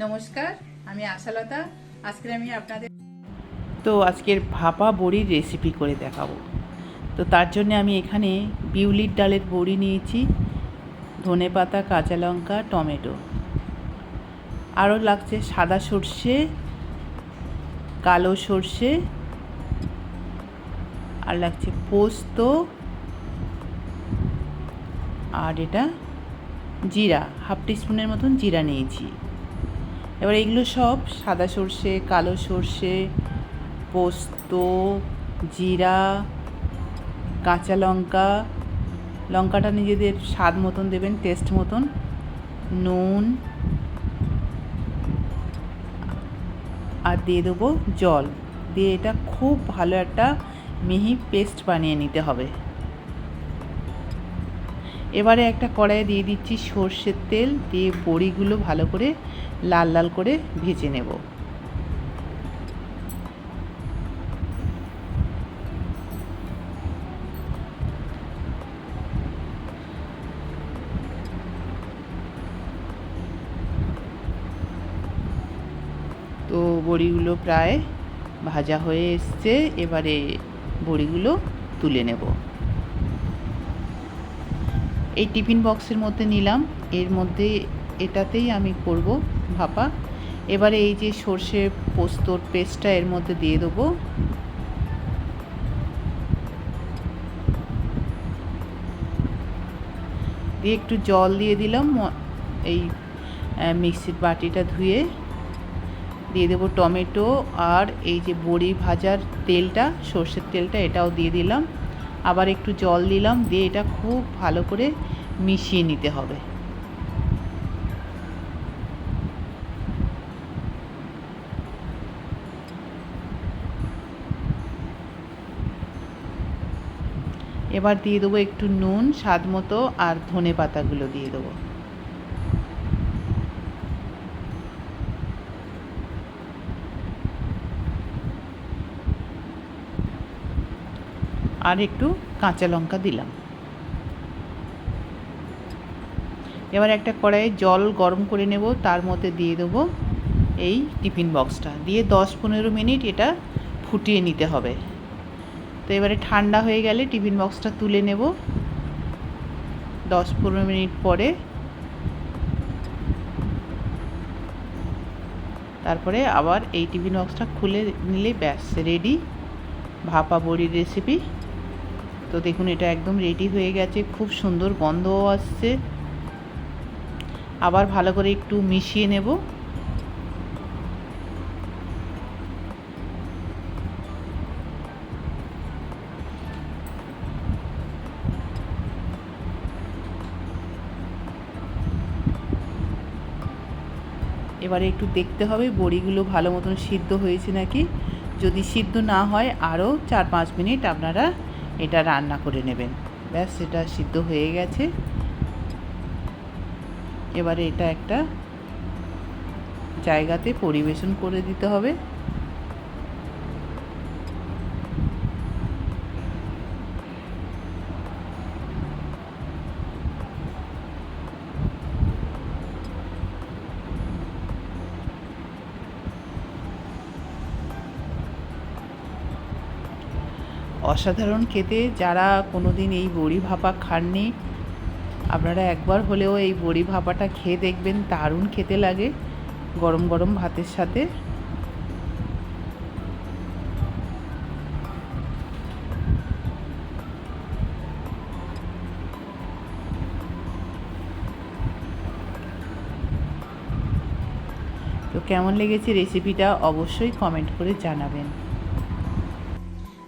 নমস্কার, আমি আশালতা। আজকে আমি আপনাদের তো আজকের ভাপা বড়ির রেসিপি করে দেখাবো। তো তার জন্য আমি এখানে বিউলির ডালের বড়ি নিয়েছি, ধনে পাতা, কাঁচা লঙ্কা, টমেটো। আরও লাগছে সাদা সর্ষে, কালো সর্ষে, আর লাগছে পোস্ত, আর এটা জিরা, হাফ টিস্পুনের মতন জিরা নিয়েছি। এবার এগুলো সব সাদা সর্ষে, কালো সর্ষে, পোস্ত, জিরা, কাঁচা লঙ্কা। লঙ্কাটা নিজেদের স্বাদ মতন দেবেন টেস্ট মতন। নুন। আর দিয়ে দেবো জল। দিয়ে এটা খুব ভালো একটা মিহি পেস্ট বানিয়ে নিতে হবে। এবারে একটা কড়াইয়ে দিয়ে দিচ্ছি সর্ষের তেল, দিয়ে বড়িগুলো ভালো করে লাল লাল করে ভেজে নেব। তো বড়িগুলো প্রায় ভাজা হয়ে এসছে, এবারে বড়িগুলো তুলে নেব। এই টিফিন বক্সের মধ্যে নিলাম। এর মধ্যে এটাতেই আমি করব ভাপা। এবারে এই যে সর্ষে পোস্তর পেস্টটা এর মধ্যে দিয়ে দেবো। দিয়ে একটু জল দিয়ে দিলাম। এই মিক্সির বাটিটা ধুয়ে দিয়ে দেবো টমেটো। আর এই যে বড়ি ভাজার তেলটা, সর্ষের তেলটা এটাও দিয়ে দিলাম। আবার একটু জল দিলাম, দিয়ে এটা খুব ভালো করে মিশিয়ে নিতে হবে। এবার দিয়ে দেবো একটু নুন, স্বাদ মতো, আর ধনে পাতাগুলো দিয়ে দেবো। আর একটু কাঁচা লঙ্কা দিলাম। এবার একটা কড়াইয়ে জল গরম করে নেব, তার মধ্যে দিয়ে দেবো এই টিফিন বক্সটা। দিয়ে দশ পনেরো মিনিট এটা ফুটিয়ে নিতে হবে। তো এবারে ঠান্ডা হয়ে গেলে টিফিন বক্সটা তুলে নেব। দশ পনেরো মিনিট পরে তারপরে আবার এই টিফিন বক্সটা খুলে নিলে ব্যাস রেডি ভাপা বড়ির রেসিপি তো দেখুন, এটা একদম রেডি হয়ে গেছে। খুব সুন্দর গন্ধও আসছে। আবার ভালো করে একটু মিশিয়ে নেব। এবারে একটু দেখতে হবে, বড়িগুলো ভালো মতন সিদ্ধ হয়েছে নাকি। যদি সিদ্ধ না হয়, আরও চার পাঁচ মিনিট আপনারা এটা রান্না করে নেবেন। ব্যাস, এটা সিদ্ধ হয়ে গেছে। এবারে এটা একটা জায়গাতে পরিবেশন করে দিতে হবে। অসাধারণ খেতে। যারা কোনো দিন এই বড়ি ভাপা খাননি, আপনারা একবার হলেও এই বড়ি ভাপাটা খেয়ে দেখবেন, দারুণ খেতে লাগে গরম গরম ভাতের সাথে। তো কেমন লেগেছে রেসিপিটা অবশ্যই কমেন্ট করে জানাবেন।